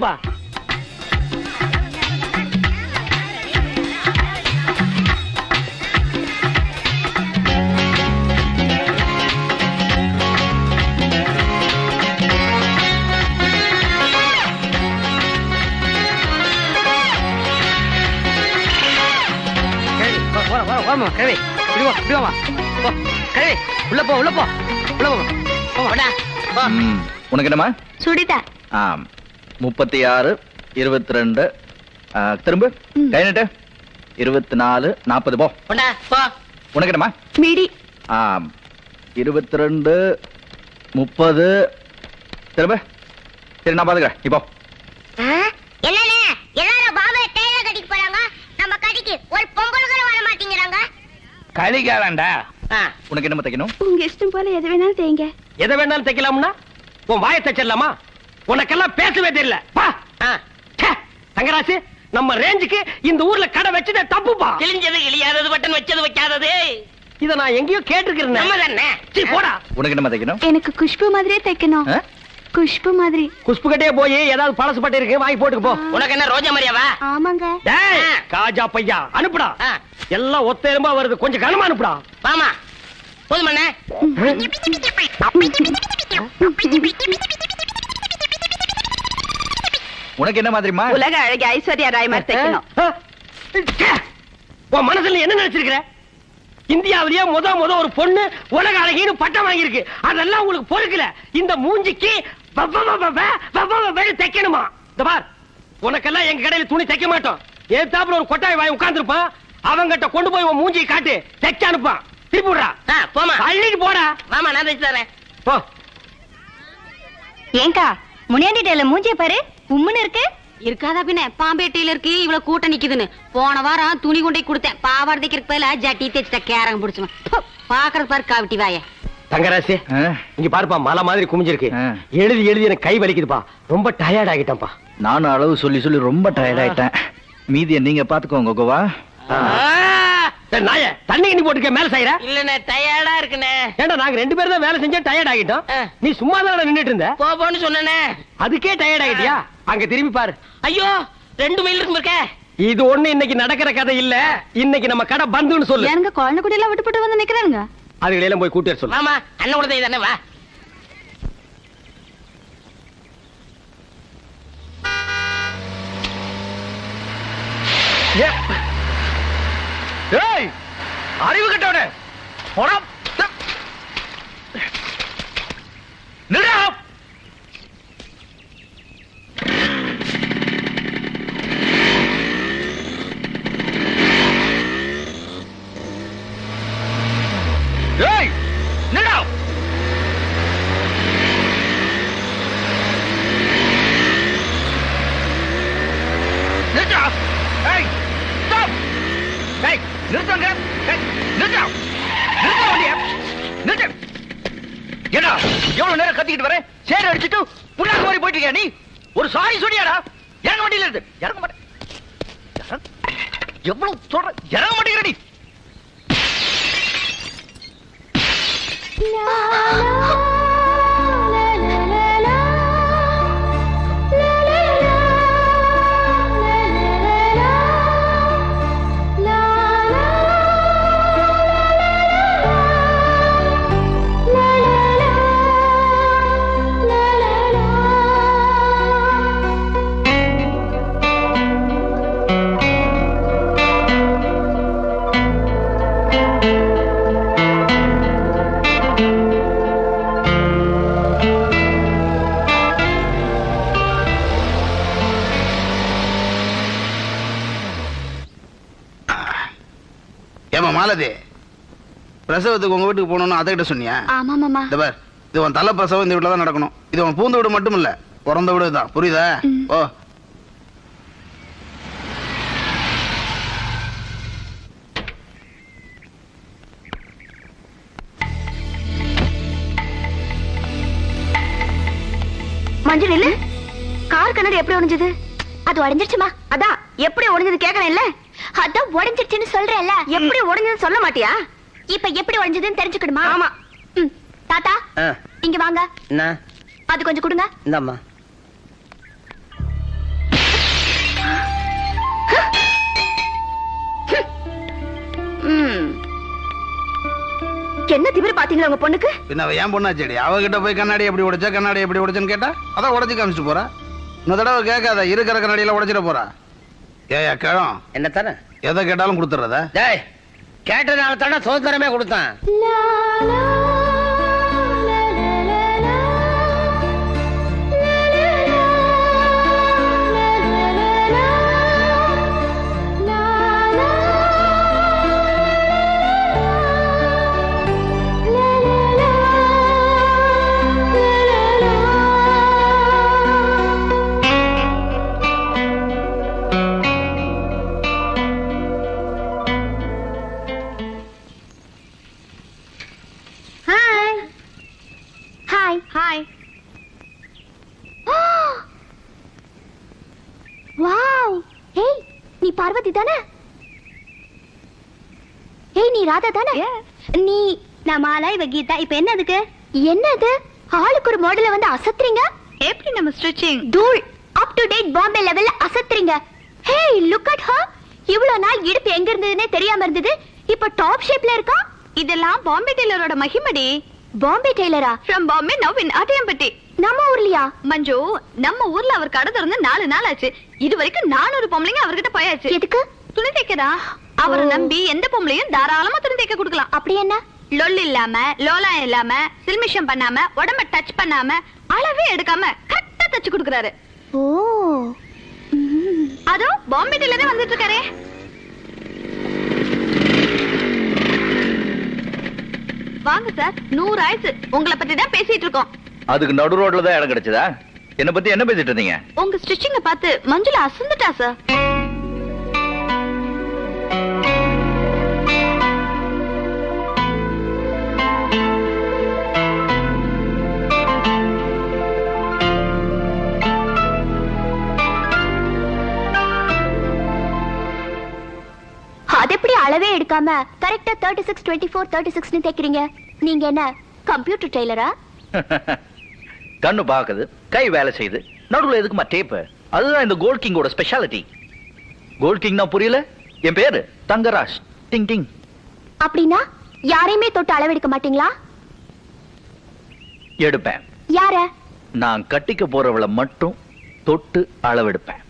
பா கிழவி, வா, வா, வா, வாம்மா, கிழவி. இப்படி வா, இப்படி வாம்மா. போ, கிழவி, உள்ள போ உள்ள போ. உள்ள போமா போடா. உனக்கு என்னம்மா? சுடிதா ஆம். முப்பத்தி ஆறு இருபத்தி ரெண்டு திரும்ப. ம். கை நட்டு இருபத்தி நாலு நாற்பது போ. போடா போ. உனக்கு என்னம்மா மிடி இருபத்தி ரெண்டு முப்பது திரும்ப. சரி நான் பாத்துக்கிறேன் இப்போ என்னண்ணே? எல்லாரும் பாபா டெய்லர் கடைக்கு போறாங்க. நம்ம கடைக்கு ஒரு பொங்கல் கூட வர மாட்டேங்கிறாங்க. கலிகாலண்டா உனக்கு என்னம்மா தைக்கணும்? உங்க இஷ்டம் போல எது வேணாலும் தேங்க எதை வேணாலும் தைக்கலாம்னா? உன் வாயை தைச்சிடலாமா? உனக்கெல்லாம் பேசவே தெரியல. தங்கராசு நம்ம ரேஞ்சுக்கு இந்த ஊர்ல கடை வச்சதே தப்புப்பா. கிழிஞ்சது கிழியாதது பட்டன் வச்சது வைக்காதது. இத நான் எங்கேயோ கேட்டிருக்கிறேன். நம்ம தானே? சீ, போடா. உனக்கு என்னம்மா தைக்கணும்? எனக்கு குஷ்பு மாதிரியே தைக்கணும்? குஷ்பு மாதிரி. குஷ்புகிட்டே போய் ஏதாவது பழசு பட்டு இருக்கு வாங்கி போட்டுக்கு போ. உனக்கு என்ன ரோஜா மரியாவா ஆமாங்க. டேய். காஜா பையா அனுப்புடா. எல்லாம் ஒத்த எலும்பா வருது கொஞ்சம் கனமா அனுப்புடா. வாமா. போதுமண்ணே உனக்கு என்ன மாதிரிமா உலக அழகி ஐஸ்வர்யா ராய் மாதிரி தைக்கணும். உன் மனசுல என்ன நினைச்சிருக்கிற? இந்தியாவிலேயே முத முத ஒரு பொண்ணு உலக அழகின்னு பட்டம் வாங்கியிருக்கு. அதெல்லாம் உங்களுக்கு பொறுக்கல. இந்த மூஞ்சிக்கு தைக்கணுமா? இந்த பார் உனக்கெல்லாம் எங்க கடையில துணி தைக்க மாட்டோம். ஏத்தாப்புல ஒரு கொட்டாய் வாங்கி உட்கார்ந்துருப்பான். அவங்கிட்ட கொண்டு போய் உன் மூஞ்சியை காட்டு. தைக்க அனுப்பான் திருப்பி விடுறா. போமா அள்ளிட்டு போடா. வாமா நான் தைச்சு தரேன் போ. ஏங்கா முனியாண்டி டேல மூஞ்சிய பாரு. உம்முன்னு இருக்கு? இருக்காதா பின்ன? பாம்பேட்டையில இருக்கு இவ்வளவு கூட்டம் நிக்குதுன்னு. போன வாரம் துணி கொண்டே கொடுத்தேன். பாவாடை தைக்கிறதுக்கு பதிலா ஜட்டி தைச்சிட்ட கேரங்க பிடிச்சுவன் பாக்குறது பாரு காவிட்டி வாய. தங்கராசி? இங்க பாருப்பா மலை மாதிரி குமிஞ்சிருக்கு. எழுதி எழுதி எனக்கு கை வலிக்குதுப்பா. ரொம்ப டயர்ட் ஆகிட்டேன்ப்பா. நானும் அளவு சொல்லி சொல்லி ரொம்ப டயர்ட் ஆயிட்டேன். மீதியை நீங்க பாத்துக்கோங்க கோவா. நாயே தண்ணி கிண்ணி போட்டுக்க மேல செய்யற இல்லண்ணே டயர்டா இருக்குண்ணே. ஏண்டா நாங்க ரெண்டு பேரும் தான் வேலை செஞ்சா டயர்ட் ஆகிட்டோம். நீ சும்மா தான் நின்னுட்டு இருந்த? போ போன்னு சொன்னேனே அதுக்கே டயர்ட் ஆகிட்டியா? அங்க திரும்பி பாரு. ஐயோ ரெண்டு மைல் இருக்கும் இருக்க. இது ஒண்ணு இன்னைக்கு நடக்கிற கதை இல்ல. இன்னைக்கு நம்ம கடை பந்துன்னு சொல்லு. எனக்கு குழந்தை குட்டி எல்லாம் விட்டுப்பட்டு வந்து நிக்கிறானுங்க? அதுக்கு போய் கூட்டி வர சொல்லு. மாமா அண்ணன் கூட தானே வா. ஏய் அறிவு கட்டவனே. போடா நிடா ஏய் நிடா நிடா ஏய் ஸ்டாப் ஏய் நிறுத்துங்க ஏய் நிறுத்து. ஏடா எவ்வளவு நேரம் கத்திக்கிட்டு வரேன் சேர் அடிச்சுட்டு புண்ணாக்கு மாதிரி போயிட்டு நீ? ஒரு சாரி சொன்னியாடா? இறங்க வண்டியில இருந்து. இறங்க மாட்டேன். எவ்வளவு சொல்ற? இறங்க மாட்டேங்கிற நீ. மாலதி பிரசவத்துக்கு உங்க வீட்டுக்கு போகணும்னு அதை கிட்ட சொன்னியா? ஆமா மாமா. இந்த பார் இது உன் தலை பிரசவம் இந்த வீட்டில் தான் நடக்கணும். இது உன் பூந்த வீடு மட்டும் இல்ல பிறந்த வீடு தான் புரியுதா. ஓ. மஞ்சள் இல்ல? கார் கண்ணாடி எப்படி உடைஞ்சது? அது உடைஞ்சிருச்சுமா? அதான் எப்படி உடைஞ்சது கேக்குறேன்ல அதான் உடைஞ்சிருச்சுன்னு சொல்றேன்ல. எப்படி உடைஞ்சதுன்னு சொல்ல மாட்டியா? இப்ப எப்படி உடைஞ்சதுன்னு தெரிஞ்சுக்கணுமா? ஆமா. தாத்தா இங்க வாங்க. அது கொஞ்சம் கொடுங்க. இந்தாம்மா. என்ன திமிரு பாத்தீங்களா உங்க பொண்ணுக்கு? பின்ன ஏன் பொண்ணாச்சேடி? அவகிட்ட போய் கண்ணாடி எப்படி உடைச்சா கண்ணாடி எப்படி உடைச்சன்னு கேட்டா அதான் உடைச்சு காமிச்சிட்டு போறா. இந்த தடவை கேட்காத இருக்கிற கண்ணாடியில உடைச்சிட போறா. ஏயா கிழம் என்ன தானே? எதை கேட்டாலும் கொடுத்துறதா டேய் கேட்டதுனால தானே சுதந்திரமே கொடுத்தான் ஏய் நீ பார்வதி தானே? ஏய் நீ ராதா தானே? நீ நான் மாலா இவ கீதா இப்ப என்ன அதுக்கு? என்னது? ஆளுக்கு ஒரு மாடல வந்து அசத்துறீங்க? எப்படி நம்ம ஸ்ட்ரெச்சிங் தூள் அப் டு டேட் பாம்பே லெவல்ல அசத்துறீங்க. ஹே லுக் அட் ஹர் இவ்வளவு நாள் இடுப்பு எங்க இருந்ததுன்னே தெரியாம இருந்தது. இப்ப டாப் ஷேப்ல இருக்கா? இதெல்லாம் பாம்பே டெய்லரோட மகிமடி. Bombay டெய்லரா from Bombay now in Attiyampatti நம்ம ஊர்லயா? மஞ்சு நம்ம ஊர்ல அவர் கடை திறந்து நாலு நாள் ஆச்சு இது வரைக்கும் நானூறு பொம்பளைங்க அவர்கிட்ட போயாச்சு. எதுக்கு? துணி தைக்கதா அவரை நம்பி எந்த பொம்பளையும் தாராளமா துணி தைக்க கொடுக்கலாம். அப்படி என்ன? லொல் இல்லாம லோலா இல்லாம சில்மிஷம் பண்ணாம உடம்ப டச் பண்ணாம அளவே எடுக்காம கரெக்டா தச்சு கொடுக்கறாரு. ஓ. அதோ பாம்பே டெய்லரே வந்துட்டு இருக்காரே வாங்க சார் நூறு ஆயிடுச்சு. உங்களை பத்தி தான் பேசிட்டு இருக்கோம். அதுக்கு நடு ரோட்ல தான் இடம் கிடைச்சதா? என்ன பத்தி என்ன பேசிட்டு இருந்தீங்க? உங்க ஸ்டிச்சிங்க பார்த்து மஞ்சுளா அசந்துட்டா சார். அது எப்படி அளவே எடுக்காம கரெக்டா thirty six twenty four thirty சிக்ஸ்னு தைக்கிறீங்க நீங்க என்ன கம்ப்யூட்டர் டெய்லரா கண்ணு பாக்குது கை வேலை செய்யுது. நடுவுல எதுக்குமா டேப்பு அதுதான் இந்த கோல்ட் கிங்கோட ஸ்பெஷாலிட்டி கோல்ட் கிங்னா புரியல? என் பேரு தங்கராஜ். டிங் டிங் அப்படின்னா யாரையுமே தொட்டு அளவெடுக்க மாட்டீங்களா? எடுப்பேன். யார? நான் கட்டிக்க போறவளை மட்டும் தொட்டு அளவெடுப்பேன்.